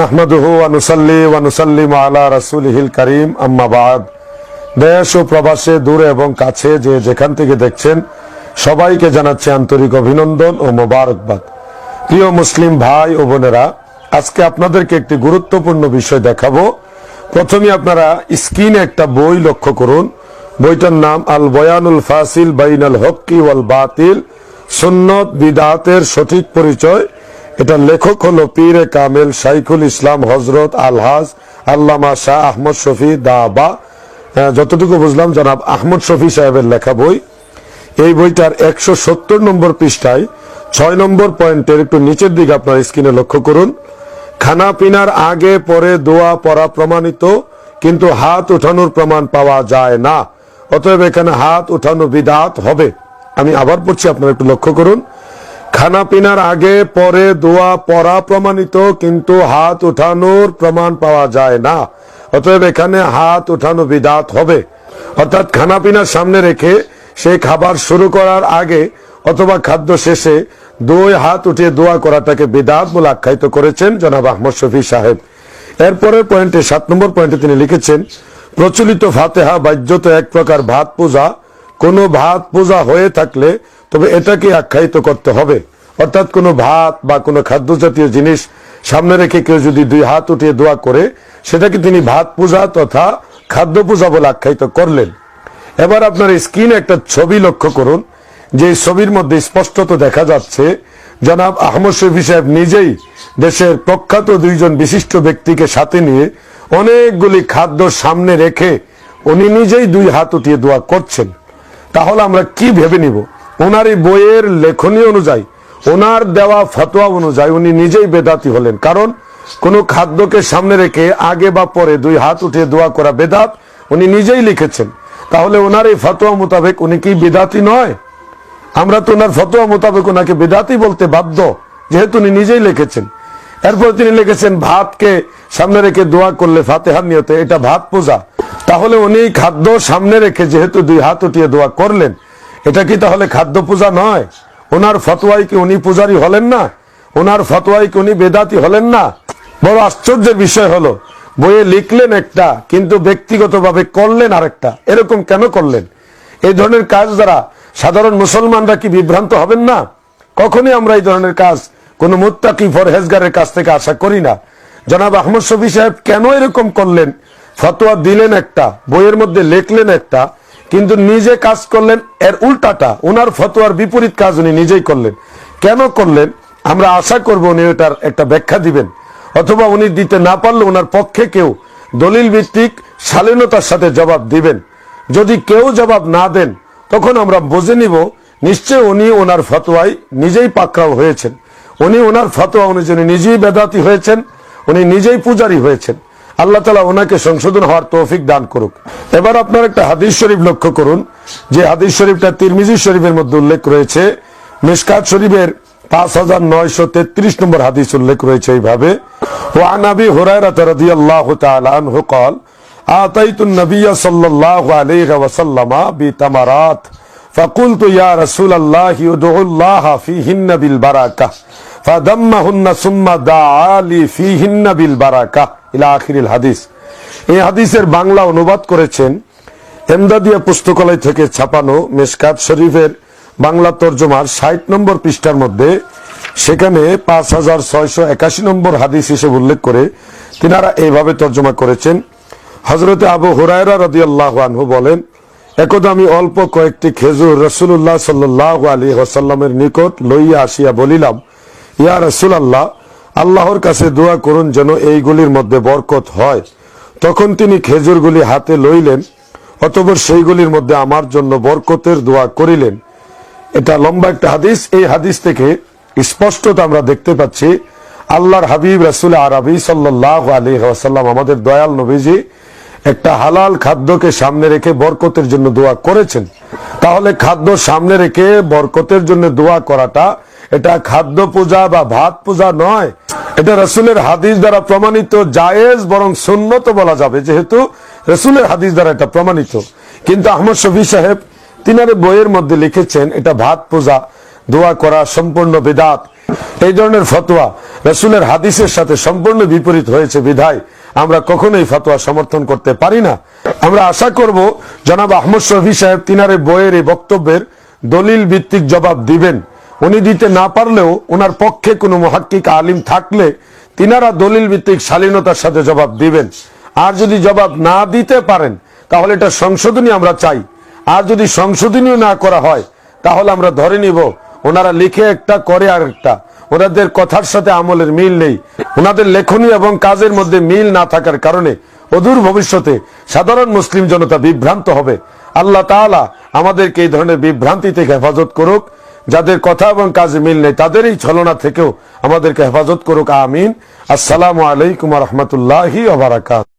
নাহমাদুহু ওয়ানুসাল্লি ওয়ানুসাল্লিম আলা রাসূলিহিল কারীম। আম্মা বাদ। দেশ ও প্রবাসে দূরে এবং কাছে যে যেখান থেকে দেখছেন, সবাইকে জানাচ্ছি আন্তরিক অভিনন্দন ও মোবারকবাদ। প্রিয় মুসলিম ভাই ও বোনেরা, আজকে আপনাদেরকে একটি গুরুত্বপূর্ণ বিষয় দেখাবো। প্রথমে আপনারা স্ক্রিনে একটা বই লক্ষ্য করুন। বইটার নাম আল বয়ানুল ফাসিল বাইনাল হক্কি ওয়াল বাতিল, সুন্নত, বিদাতের সঠিক পরিচয় এটা লেখক হলো পীরে কামেল শাইখুল ইসলাম হজরত আলহাজ আল্লামা শাহ আহমদ শফি দাবা। আহ, যতটুকু বুঝলাম জনাব আহমদ শফি সাহেবের লেখা বই। এই বইটার একশো সত্তর নম্বর পৃষ্ঠায় ছয় নম্বর পয়েন্টের একটু নিচের দিকে আপনার স্ক্রিনে লক্ষ্য করুন। খানা পিনার আগে পরে দোয়া পড়া প্রমাণিত কিন্তু হাত উঠানোর প্রমাণ পাওয়া যায় না। অতএব এখানে হাত উঠানো বিদাত হবে। আমি আবার পড়ছি আপনারা একটু লক্ষ্য করুন। খানা পিনার আগে, পরে দোয়া পড়া প্রমাণিত, কিন্তু হাত উঠানোর প্রমাণ পাওয়া যায় না। অতএব এখানে হাত উঠানো বিদাত হবে। অর্থাৎ খানা পিনার সামনে রেখে সেই খাবার শুরু করার আগে অথবা খাদ্য শেষে দুই হাত উঠিয়ে দোয়া করাটাকে বিদাত বলে আখ্যায়িত করেছেন জনাব আহমদ শফি সাহেব। এরপরের পয়েন্টে, সাত নম্বর পয়েন্টে তিনি লিখেছেন, প্রচলিত ফাতেহা বাহ্যত এক প্রকার ভাত পূজা। কোনো ভাত পূজা হয়ে থাকলে তবে এটাকে আখ্যায়িত করতে হবে। অর্থাৎ কোনো ভাত বা কোনো খাদ্য জাতীয় জিনিস সামনে রেখে কেউ যদি দুই হাত উঠিয়ে দোয়া করে, সেটাকে তিনি ভাত পূজা তথা খাদ্য পূজা বলে আখ্যায়িত করলেন। এবার আপনার স্ক্রিনে একটা ছবি লক্ষ্য করুন, যে ছবির মধ্যে স্পষ্টত দেখা যাচ্ছে, জনাব আহমদ শফি সাহেব নিজেই দেশের প্রখ্যাত দুইজন বিশিষ্ট ব্যক্তিকে সাথে নিয়ে অনেকগুলি খাদ্য সামনে রেখে উনি নিজেই দুই হাত উঠিয়ে দোয়া করছেন। তাহলে আমরা কি ভেবে নিব? ওনার এই বইয়ের লেখনী অনুযায়ী, ওনার দেওয়া ফতোয়া অনুযায়ী উনি নিজেই বেদাতি হলেন। কারণ কোনো খাদ্যকে সামনে রেখে আগে বা পরে দুই হাত উঠিয়ে দোয়া করা বেদাত উনি নিজেই লিখেছেন। তাহলে ওনার এই ফতোয়া মোতাবেক উনি কি বেদাতি নয়? আমরা তো ওনার ফতোয়া মোতাবেক ওনাকে বেদাতি বলতে বাধ্য, যেহেতু উনি নিজেই লিখেছেন। এরপর তিনি লিখেছেন, ভাতকে সামনে রেখে দোয়া করলে ফাতেহার নিয়তে এটা ভাত পূজা। তাহলে উনি খাদ্য সামনে রেখে যেহেতু দুই হাত উঠিয়ে দোয়া করলেন এটা কি তাহলে খাদ্য পূজা নয়? ওনার ফতোয়াই কি উনি পূজারি হলেন না? ওনার ফতোয়াই কি উনি বেদাতি হলেন না? বড় আশ্চর্যের বিষয় হলো, বইয়ে লিখলেন একটা, কিন্তু ব্যক্তিগতভাবে করলেন আরেকটা। এরকম কেন করলেন? এই ধরনের কাজ দ্বারা সাধারণ মুসলমানরা কি বিভ্রান্ত হবেন না? কখনই আমরা এই ধরনের কাজ কোন মুত্তাকি ফরহেজগারের কাছ থেকে আশা করি না। জনাব আহমদ শফি সাহেব কেন এরকম করলেন? ফতোয়া দিলেন একটা, বইয়ের মধ্যে লিখলেন একটা কিন্তু নিজে কাজ করলেন, এর উল্টাটা ওনার ফতোয়ার বিপরীত কাজ উনি নিজেই করলেন। কেন করলেন? আমরা আশা করব উনি ওটার একটা ব্যাখ্যা দিবেন। অথবা উনি দিতে না পারলে ওনার পক্ষে কেউ দলিল ভিত্তিক শালীনতার সাথে জবাব দিবেন। যদি কেউ জবাব না দেন, তখন আমরা বুঝে নিব, নিশ্চয় উনি ওনার ফতোয়ায় নিজেই পাকড়াও হয়েছেন। উনি ওনার ফতোয়া অনুযায়ী নিজেই বেদাতি হয়েছেন, উনি নিজেই পূজারী হয়েছেন। আল্লাহ তালা ওনাকে সংশোধন হওয়ার তৌফিক দান করুক এবার আপনার একটা হাদিস শরীফ লক্ষ্য করুন যে হাদিস শরীফটা তিরমিজি শরীফের মধ্যে উল্লেখ রয়েছে মিসকাত শরীফের পাঁচ হাজার নয়শো তেত্রিশ নম্বর হাদিস উল্লেখ রয়েছে এইভাবে ও আনাবি হুরায়রা রাদিয়াল্লাহু তাআলা আনহু قال آتيت النبي صلى الله عليه وسلم بتمرات فقلت يا رسول الله ادعو الله فيهن بالبركة فدمهن ثم دعا لي فيهن بالبركة ইলা আখিরিল হাদিস। এই হাদিসের বাংলা অনুবাদ করেছেন এমদাদিয়া পুস্তকালয় থেকে ছাপানো মেসকাত শরীফের বাংলা তর্জমার ষাট নম্বর পৃষ্ঠার মধ্যে, সেখানে পাঁচ হাজার ছয়শো একাশি নম্বর হাদিস হিসেবে উল্লেখ করে তিনারা এইভাবে তর্জমা করেছেন। হজরতে আবু হুরায়রা রদি আনহু বলেন, একদা আমি অল্প কয়েকটি খেজুর রসুল্লাহ সাল্লাহ আলী হোসাল্লামের নিকট লইয়া আসিয়া বলিলাম, ইয়া রসুল আল্লাহ আল্লাহর কাছে দোয়া করুন যেন এইগুলির মধ্যে বরকত হয়। তখন তিনি খেজুরগুলি হাতে লইলেন, অতপর সেইগুলির মধ্যে আমার জন্য বরকতের দোয়া করিলেন। এটা লম্বা একটা হাদিস। এই হাদিস থেকে স্পষ্টত আমরা দেখতে পাচ্ছি, আল্লাহর হাবিব রাসুল আরবি সাল্লাহ আলী আমাদের দয়াল নবীজি একটা হালাল খাদ্যকে সামনে রেখে বরকতের জন্য দোয়া করেছেন। তাহলে খাদ্য সামনে রেখে বরকতের জন্য দোয়া করাটা এটা খাদ্য পূজা বা ভাত পূজা নয়। এটা রসুলের হাদিস দ্বারা প্রমাণিত, জায়েজ বরং সুন্নত বলা যাবে, যেহেতু রসুলের হাদিস দ্বারা এটা প্রমাণিত। কিন্তু আহমদ শফি সাহেব তিনার বইয়ের মধ্যে লিখেছেন, এটা ভাত পূজা, দোয়া করা সম্পূর্ণ বেদাত। এই ধরনের ফতোয়া রসুলের হাদিসের সাথে সম্পূর্ণ বিপরীত হয়েছে বিধায় আমরা কখনোই ফতোয়া সমর্থন করতে পারি না। আমরা আশা করব, জনাব আহমদ শফি সাহেব তিনারে বইয়ের এই বক্তব্যের দলিল ভিত্তিক জবাব দিবেন। উনি দিতে না পারলেও ওনার পক্ষে কোনো মহাক্কিক আলিম থাকলে তিনারা দলিল ভিত্তিক শালীনতার সাথে জবাব দিবেন। আর যদি জবাব না দিতে পারেন, তাহলে এটা সংশোধনী আমরা চাই। আর যদি সংশোধনীয় না করা হয়, তাহলে আমরা ধরে নিব ওনারা লিখে একটা, করে আর একটা। ওনাদের কথার সাথে আমলের মিল নেই। ওনাদের লেখনী এবং কাজের মধ্যে মিল না থাকার কারণে অদূর ভবিষ্যতে সাধারণ মুসলিম জনতা বিভ্রান্ত হবে। আল্লাহ তাআলা আমাদেরকে এই ধরনের বিভ্রান্তি থেকে হেফাজত করুক। যাদের কথা এবং কাজে মিল নেই তাদের এই ছলনা থেকেও আমাদেরকে হেফাজত করুক, আমিন। আসসালামু আলাইকুম রহমতুল্লাহি